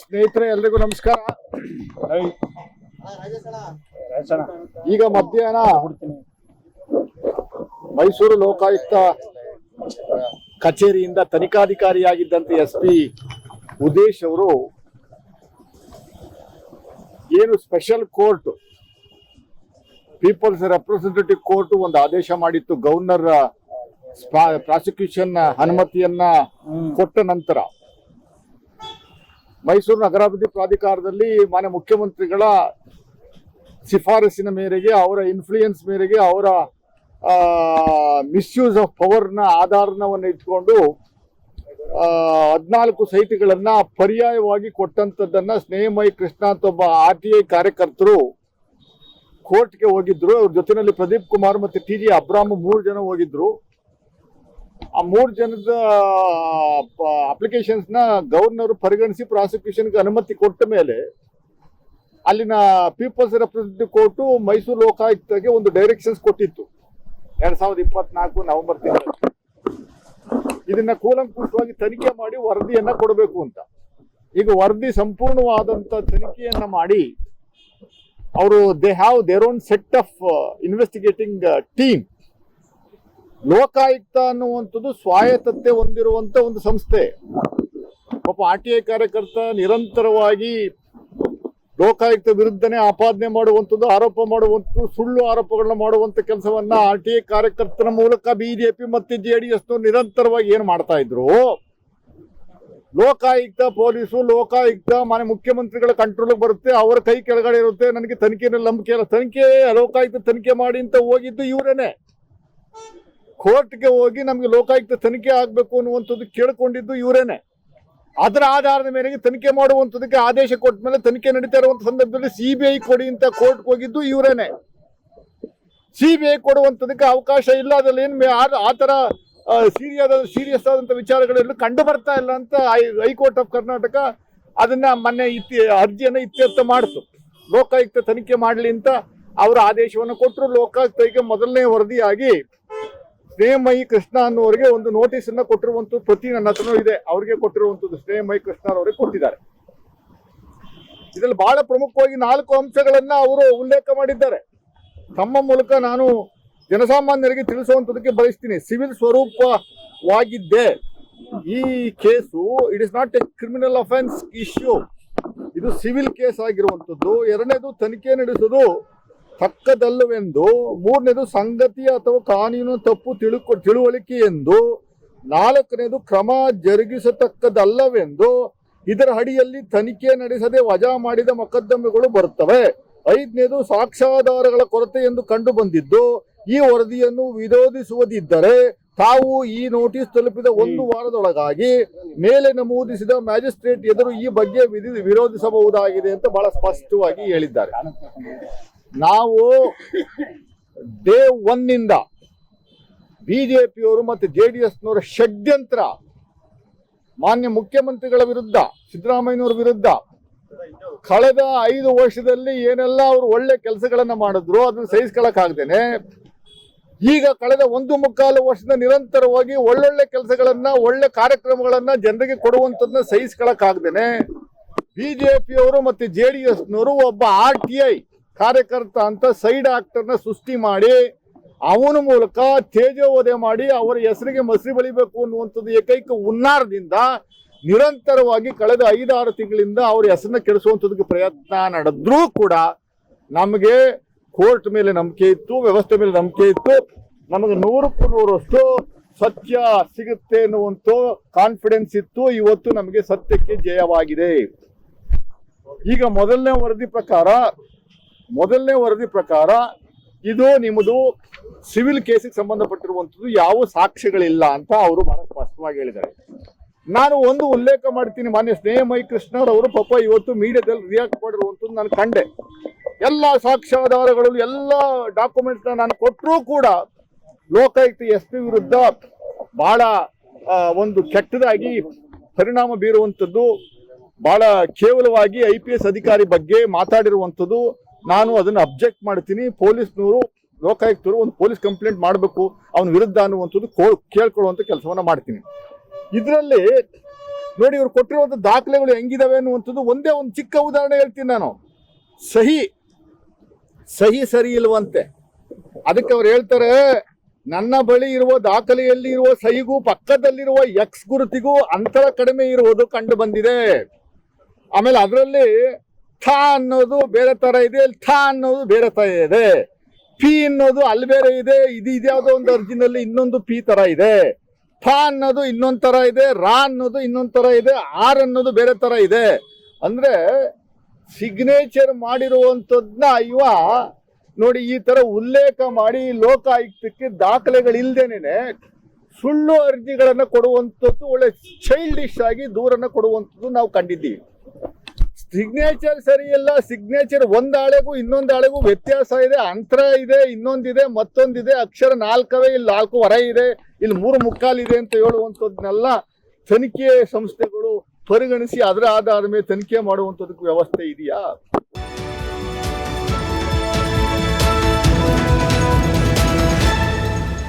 ಸ್ನೇಹಿತರೆ ಎಲ್ರಿಗೂ ನಮಸ್ಕಾರ. ಈಗ ಮಧ್ಯಾಹ್ನ ಮೈಸೂರು ಲೋಕಾಯುಕ್ತ ಕಚೇರಿಯಿಂದ ತನಿಖಾಧಿಕಾರಿಯಾಗಿದ್ದಂತೆ ಎಸ್ ಪಿ ಉದೇಶ್ ಅವರು ಏನು special court people's representative court ಒಂದು ಆದೇಶ ಮಾಡಿತ್ತು ಗವರ್ನರ್ ಪ್ರಾಸಿಕ್ಯೂಷನ್ ಅನುಮತಿಯನ್ನ ಕೊಟ್ಟ ನಂತರ. ಮೈಸೂರು ನಗರಾಭಿವೃದ್ಧಿ ಪ್ರಾಧಿಕಾರದಲ್ಲಿ ಮಾನ್ಯ ಮುಖ್ಯಮಂತ್ರಿಗಳ ಶಿಫಾರಸಿನ ಮೇರೆಗೆ, ಅವರ ಇನ್ಫ್ಲೂಯೆನ್ಸ್ ಮೇರೆಗೆ, ಅವರ ಮಿಸ್ಯೂಸ್ ಆಫ್ ಪವರ್ನ ಆಧಾರವನ್ನು ಇಟ್ಕೊಂಡು ಹದಿನಾಲ್ಕು ಸೈಟ್ಗಳನ್ನ ಪರ್ಯಾಯವಾಗಿ ಕೊಟ್ಟಂತದ್ದನ್ನ ಸ್ನೇಹಮಯಿ ಕೃಷ್ಣ ಅಂತ ಒಬ್ಬ ಆರ್ ಟಿ ಐ ಕಾರ್ಯಕರ್ತರು ಕೋರ್ಟ್ಗೆ ಹೋಗಿದ್ರು. ಅವ್ರ ಜೊತೆಯಲ್ಲಿ ಪ್ರದೀಪ್ ಕುಮಾರ್ ಮತ್ತೆ ಟಿ ಜಿ ಅಬ್ರಾಮ್ ಮೂರು ಜನ ಹೋಗಿದ್ರು. ಆ ಮೂರು ಜನದ ಅಪ್ಲಿಕೇಶನ್ಸ್ನ ಗವರ್ನರ್ ಪರಿಗಣಿಸಿ ಪ್ರಾಸಿಕ್ಯೂಷನ್ಗೆ ಅನುಮತಿ ಕೊಟ್ಟ ಮೇಲೆ ಅಲ್ಲಿನ ಪೀಪಲ್ಸ್ ರೆಪ್ರೆಸೆಂಟೇಟಿವ್ ಕೋರ್ಟು ಮೈಸೂರು ಲೋಕಾಯುಕ್ತಗೆ ಒಂದು ಡೈರೆಕ್ಷನ್ಸ್ ಕೊಟ್ಟಿತ್ತು. ಎರಡ್ ಸಾವಿರದ ಇಪ್ಪತ್ನಾಲ್ಕು ನವೆಂಬರ್ ತಿಂಗಳು ಇದನ್ನ ಕೂಲಂಕುಷವಾಗಿ ತನಿಖೆ ಮಾಡಿ ವರದಿಯನ್ನ ಕೊಡಬೇಕು ಅಂತ. ಈಗ ವರದಿ ಸಂಪೂರ್ಣವಾದಂತ ತನಿಖೆಯನ್ನ ಮಾಡಿ ಅವರು they have their own set of investigating team Lokayukta ಅನ್ನುವಂಥದ್ದು ಸ್ವಾಯತ್ತತೆ ಹೊಂದಿರುವಂತ ಒಂದು ಸಂಸ್ಥೆ. ಒಬ್ಬ ಆರ್ ಟಿ ಐ ಕಾರ್ಯಕರ್ತ ನಿರಂತರವಾಗಿ ಲೋಕಾಯುಕ್ತ ವಿರುದ್ಧನೇ ಆಪಾದನೆ ಮಾಡುವಂಥದ್ದು, ಆರೋಪ ಮಾಡುವಂಥದ್ದು, ಸುಳ್ಳು ಆರೋಪಗಳನ್ನ ಮಾಡುವಂತ ಕೆಲಸವನ್ನ ಆರ್ ಟಿ ಐ ಕಾರ್ಯಕರ್ತರ ಮೂಲಕ ಬಿಜೆಪಿ ಮತ್ತು ಜೆ ಡಿ ಎಸ್ ನಿರಂತರವಾಗಿ ಏನು ಮಾಡ್ತಾ ಇದ್ರು? ಲೋಕಾಯುಕ್ತ ಪೊಲೀಸು, ಲೋಕಾಯುಕ್ತ ಮನೆ ಮುಖ್ಯಮಂತ್ರಿಗಳ ಕಂಟ್ರೋಲ್ ಬರುತ್ತೆ, ಅವರ ಕೈ ಕೆಳಗಡೆ ಇರುತ್ತೆ, ನನಗೆ ತನಿಖೆನಲ್ಲಿ ನಂಬಿಕೆ ಇಲ್ಲ. ತನಿಖೆ, ಲೋಕಾಯುಕ್ತ ತನಿಖೆ ಮಾಡಿ ಅಂತ ಹೋಗಿದ್ದು ಇವರೇನೆ. ಕೋರ್ಟ್ಗೆ ಹೋಗಿ ನಮಗೆ ಲೋಕಾಯುಕ್ತ ತನಿಖೆ ಆಗಬೇಕು ಅನ್ನುವಂಥದ್ದು ಕೇಳ್ಕೊಂಡಿದ್ದು ಇವರೇನೆ. ಅದರ ಆಧಾರದ ಮೇರೆಗೆ ತನಿಖೆ ಮಾಡುವಂಥದಕ್ಕೆ ಆದೇಶ ಕೊಟ್ಟ ಮೇಲೆ ತನಿಖೆ ನಡೀತಾ ಇರುವಂಥ ಸಂದರ್ಭದಲ್ಲಿ ಸಿಬಿಐ ಕೊಡಿ ಅಂತ ಕೋರ್ಟ್ ಹೋಗಿದ್ದು ಇವರೇನೆ. ಸಿಬಿಐ ಕೊಡುವಂಥದಕ್ಕೆ ಅವಕಾಶ ಇಲ್ಲ, ಅದ್ರಲ್ಲಿ ಏನು ಆ ಥರ ಸೀರಿಯಾದ ಸೀರಿಯಸ್ ಆದಂತ ವಿಚಾರಗಳೆಲ್ಲೂ ಕಂಡು ಬರ್ತಾ ಇಲ್ಲ ಅಂತ ಹೈಕೋರ್ಟ್ ಆಫ್ ಕರ್ನಾಟಕ ಅದನ್ನ ಮೊನ್ನೆ ಇತ್ತಿ ಅರ್ಜಿಯನ್ನು ಇತ್ಯರ್ಥ ಮಾಡಿತು. ಲೋಕಾಯುಕ್ತ ತನಿಖೆ ಮಾಡಲಿ ಅಂತ ಅವರ ಆದೇಶವನ್ನು ಕೊಟ್ಟರು ಲೋಕಾಯುಕ್ತಕ್ಕೆ ಮೊದಲನೇ ವರದಿಯಾಗಿ ಸ್ನೇಹಮಯಿ ಕೃಷ್ಣ ಅನ್ನೋರಿಗೆ ಒಂದು ನೋಟಿಸ್ ಅನ್ನ ಕೊಟ್ಟಿರುವಂತ ಪ್ರತಿ ನನ್ನ ಹತ್ರನೂ ಇದೆ. ಅವ್ರಿಗೆ ಕೊಟ್ಟಿರುವಂತದ್ದು ಸ್ನೇಹಮಯಿ ಕೃಷ್ಣ ಅವರಿಗೆ ಕೊಟ್ಟಿದ್ದಾರೆ. ಇದ್ರಲ್ಲಿ ಬಹಳ ಪ್ರಮುಖವಾಗಿ ನಾಲ್ಕು ಅಂಶಗಳನ್ನ ಅವರು ಉಲ್ಲೇಖ ಮಾಡಿದ್ದಾರೆ. ತಮ್ಮ ಮೂಲಕ ನಾನು ಜನಸಾಮಾನ್ಯರಿಗೆ ತಿಳಿಸುವಂತದಕ್ಕೆ ಬಯಸ್ತೀನಿ. ಸಿವಿಲ್ ಸ್ವರೂಪವಾಗಿದ್ದೆ ಈ case it is not a criminal offence issue ಇದು ಸಿವಿಲ್ ಕೇಸ್ ಆಗಿರುವಂತದ್ದು. ಎರಡನೇದು ತನಿಖೆ ನಡೆಸುವುದು ತಕ್ಕದಲ್ಲವೆಂದು ಮೂರನೇದು ಸಂಗತಿ ಅಥವಾ ಕಾನೂನು ತಪ್ಪು ತಿಳುಕೊ ತಿಳುವಳಿಕೆ ಎಂದು ನಾಲ್ಕನೇದು ಕ್ರಮ ಜರುಗಿಸತಕ್ಕದಲ್ಲವೆಂದು ಇದರ ಅಡಿಯಲ್ಲಿ ತನಿಖೆ ನಡೆಸದೆ ವಜಾ ಮಾಡಿದ ಮೊಕದ್ದಮೆಗಳು ಬರುತ್ತವೆ. ಐದನೇದು ಸಾಕ್ಷ್ಯಾಧಾರಗಳ ಕೊರತೆ ಎಂದು ಕಂಡು ಬಂದಿದ್ದು ಈ ವರದಿಯನ್ನು ವಿರೋಧಿಸುವುದಿದ್ದರೆ ತಾವು ಈ ನೋಟಿಸ್ ತಲುಪಿದ ಒಂದು ವಾರದೊಳಗಾಗಿ ಮೇಲೆ ನಮೂದಿಸಿದ ಮ್ಯಾಜಿಸ್ಟ್ರೇಟ್ ಎದುರು ಈ ಬಗ್ಗೆ ವಿಧಿ ವಿರೋಧಿಸಬಹುದಾಗಿದೆ ಅಂತ ಬಹಳ ಸ್ಪಷ್ಟವಾಗಿ ಹೇಳಿದ್ದಾರೆ. ನಾವು ಡೇ ಒನ್ನಿಂದ ಬಿಜೆಪಿಯವರು ಮತ್ತು ಜೆ ಡಿ ಎಸ್ನವರ ಷಡ್ಯಂತ್ರ, ಮಾನ್ಯ ಮುಖ್ಯಮಂತ್ರಿಗಳ ವಿರುದ್ಧ, ಸಿದ್ದರಾಮಯ್ಯನವರ ವಿರುದ್ಧ ಕಳೆದ ಐದು ವರ್ಷದಲ್ಲಿ ಏನೆಲ್ಲ ಅವರು ಒಳ್ಳೆ ಕೆಲಸಗಳನ್ನು ಮಾಡಿದ್ರು, ಅದನ್ನು ಸಹಿಸ್ಕೊಳಕ್ಕಾಗ್ದೇನೆ. ಈಗ ಕಳೆದ ಒಂದು ಮುಕ್ಕಾಲು ವರ್ಷದ ನಿರಂತರವಾಗಿ ಒಳ್ಳೊಳ್ಳೆ ಕೆಲಸಗಳನ್ನ, ಒಳ್ಳೆ ಕಾರ್ಯಕ್ರಮಗಳನ್ನ ಜನರಿಗೆ ಕೊಡುವಂತದನ್ನ ಸಹಿಸ್ಕೊಳಕ್ಕಾಗ್ದೇನೆ. ಪಿಯವರು ಮತ್ತೆ ಜೆ ಡಿ ಎಸ್ನವರು ಒಬ್ಬ ಆರ್ ಟಿ ಐ ಕಾರ್ಯಕರ್ತ ಅಂತ ಸೈಡ್ ಆಕ್ಟರ್ನ ಸೃಷ್ಟಿ ಮಾಡಿ ಅವನ ಮೂಲಕ ತೇಜೋವಧೆ ಮಾಡಿ ಅವರ ಹೆಸರಿಗೆ ಮಸರಿ ಬಳಿಬೇಕು ಅನ್ನುವಂಥದ್ದು ಏಕೈಕ ಹುನ್ನಾರದಿಂದ ನಿರಂತರವಾಗಿ ಕಳೆದ ಐದಾರು ತಿಂಗಳಿಂದ ಅವರ ಹೆಸರನ್ನ ಕೆಡಿಸುವಂಥದ್ದಕ್ಕೆ ಪ್ರಯತ್ನ ನಡೆದ್ರೂ ಕೂಡ ನಮಗೆ ಕೋರ್ಟ್ ಮೇಲೆ ನಂಬಿಕೆ ಇತ್ತು, ವ್ಯವಸ್ಥೆ ಮೇಲೆ ನಂಬಿಕೆ ಇತ್ತು. ನಮಗೆ ನೂರಕ್ಕೂ ನೂರಷ್ಟು ಸತ್ಯ ಸಿಗುತ್ತೆ ಅನ್ನುವಂಥ ಕಾನ್ಫಿಡೆನ್ಸ್ ಇತ್ತು. ಇವತ್ತು ನಮಗೆ ಸತ್ಯಕ್ಕೆ ಜಯವಾಗಿದೆ. ಈಗ ಮೊದಲನೇ ವರದಿ ಪ್ರಕಾರ ಮೊದಲನೇ ವರದಿ ಪ್ರಕಾರ ಇದು ನಿಮ್ಮದು ಸಿವಿಲ್ ಕೇಸಿಗೆ ಸಂಬಂಧಪಟ್ಟಿರುವಂಥದ್ದು ಯಾವ ಸಾಕ್ಷ್ಯಗಳಿಲ್ಲ ಅಂತ ಅವರು ಬಹಳ ಸ್ಪಷ್ಟವಾಗಿ ಹೇಳಿದ್ದಾರೆ. ನಾನು ಒಂದು ಉಲ್ಲೇಖ ಮಾಡ್ತೀನಿ, ಮಾನ್ಯ ಸ್ನೇಹಮಯಿ ಕೃಷ್ಣರವರು ಪಾಪ ಇವತ್ತು ಮೀಡಿಯಾದಲ್ಲಿ ರಿಯಾಕ್ಟ್ ಮಾಡಿರುವಂಥದ್ದು ನಾನು ಕಂಡೆ. ಎಲ್ಲ ಸಾಕ್ಷ್ಯಾಧಾರಗಳು, ಎಲ್ಲ ಡಾಕ್ಯುಮೆಂಟ್ಸ್ನ ನಾನು ಕೊಟ್ಟರೂ ಕೂಡ ಲೋಕಾಯುಕ್ತ ಎಸ್ ಪಿ ವಿರುದ್ಧ ಬಹಳ ಒಂದು ಕೆಟ್ಟದಾಗಿ ಪರಿಣಾಮ ಬೀರುವಂಥದ್ದು, ಬಹಳ ಕೇವಲವಾಗಿ ಐ ಪಿ ಎಸ್ ಅಧಿಕಾರಿ ಬಗ್ಗೆ ಮಾತಾಡಿರುವಂಥದ್ದು ನಾನು ಅದನ್ನು ಅಬ್ಜೆಕ್ಟ್ ಮಾಡ್ತೀನಿ, ಪೊಲೀಸ್ನವರು, ಲೋಕಾಯುಕ್ತರು ಒಂದು ಪೊಲೀಸ್ ಕಂಪ್ಲೇಂಟ್ ಮಾಡಬೇಕು, ಅವನ ವಿರುದ್ಧ ಅನ್ನುವಂಥದ್ದು ಕೋ ಕೇಳ್ಕೊಳ್ಳುವಂಥ ಕೆಲಸವನ್ನ ಮಾಡ್ತೀನಿ. ಇದರಲ್ಲಿ ನೋಡಿ ಇವರು ಕೊಟ್ಟಿರುವಂಥ ದಾಖಲೆಗಳು ಹೆಂಗಿದಾವೆ ಅನ್ನುವಂಥದ್ದು ಒಂದೇ ಒಂದು ಚಿಕ್ಕ ಉದಾಹರಣೆ ಹೇಳ್ತೀನಿ ನಾನು. ಸಹಿ ಸಹಿ ಸರಿ ಇಲ್ವಂತೆ. ಅದಕ್ಕೆ ಅವ್ರು ಹೇಳ್ತಾರೆ, ನನ್ನ ಬಳಿ ಇರುವ ದಾಖಲೆಯಲ್ಲಿ ಇರುವ ಸಹಿಗೂ ಪಕ್ಕದಲ್ಲಿರುವ ಎಕ್ಸ್ ಗುರುತಿಗೂ ಅಂತರ ಕಡಿಮೆ ಇರುವುದು ಕಂಡು ಬಂದಿದೆ. ಆಮೇಲೆ ಅದರಲ್ಲಿ ಥ ಅನ್ನೋದು ಬೇರೆ ತರ ಇದೆ ಇಲ್ಲಿ ಥ ಅನ್ನೋದು ಬೇರೆ ತರ ಇದೆ. ಪಿ ಅನ್ನೋದು ಅಲ್ಲಿ ಬೇರೆ ಇದೆ, ಇದು ಇದ್ಯಾವುದೋ ಒಂದು ಅರ್ಜಿನಲ್ಲಿ ಇನ್ನೊಂದು ಪಿ ತರ ಇದೆ. ಫ ಅನ್ನೋದು ಇನ್ನೊಂದು ತರ ಇದೆ, ರಾ ಅನ್ನೋದು ಇನ್ನೊಂದು ತರ ಇದೆ, ಆರ್ ಅನ್ನೋದು ಬೇರೆ ತರ ಇದೆ. ಅಂದ್ರೆ ಸಿಗ್ನೇಚರ್ ಮಾಡಿರುವಂಥದ್ದನ್ನ ಇವ ನೋಡಿ ಈ ತರ ಉಲ್ಲೇಖ ಮಾಡಿ ಲೋಕಾಯುಕ್ತಕ್ಕೆ ದಾಖಲೆಗಳಿಲ್ದೇನೆ ಸುಳ್ಳು ಅರ್ಜಿಗಳನ್ನ ಕೊಡುವಂಥದ್ದು ಒಳ್ಳೆ ಚೈಲ್ಡಿಶ್ ಆಗಿ ದೂರನ್ನ ಕೊಡುವಂಥದ್ದು ನಾವು ಕಂಡಿದ್ದೀವಿ. ಸಿಗ್ನೇಚರ್ ಸರಿ ಇಲ್ಲ, ಸಿಗ್ನೇಚರ್ ಒಂದ್ ಹಾಳೆಗೂ ಇನ್ನೊಂದು ಹಾಳೆಗೂ ವ್ಯತ್ಯಾಸ ಇದೆ, ಅಂತರ ಇದೆ, ಇನ್ನೊಂದಿದೆ, ಮತ್ತೊಂದಿದೆ, ಅಕ್ಷರ ನಾಲ್ಕವೇ ಇಲ್ಲಿ, ನಾಲ್ಕು ಹೊರ ಇದೆ, ಇಲ್ಲಿ ಮೂರು ಮುಕ್ಕಾಲ್ ಇದೆ ಅಂತ ಹೇಳುವಂಥದ್ದನ್ನೆಲ್ಲ ತನಿಖೆ ಸಂಸ್ಥೆಗಳು ಪರಿಗಣಿಸಿ, ಅದರ ಆಧಾರದ ಮೇಲೆ ತನಿಖೆ ಮಾಡುವಂಥದಕ್ಕೆ ವ್ಯವಸ್ಥೆ ಇದೆಯಾ?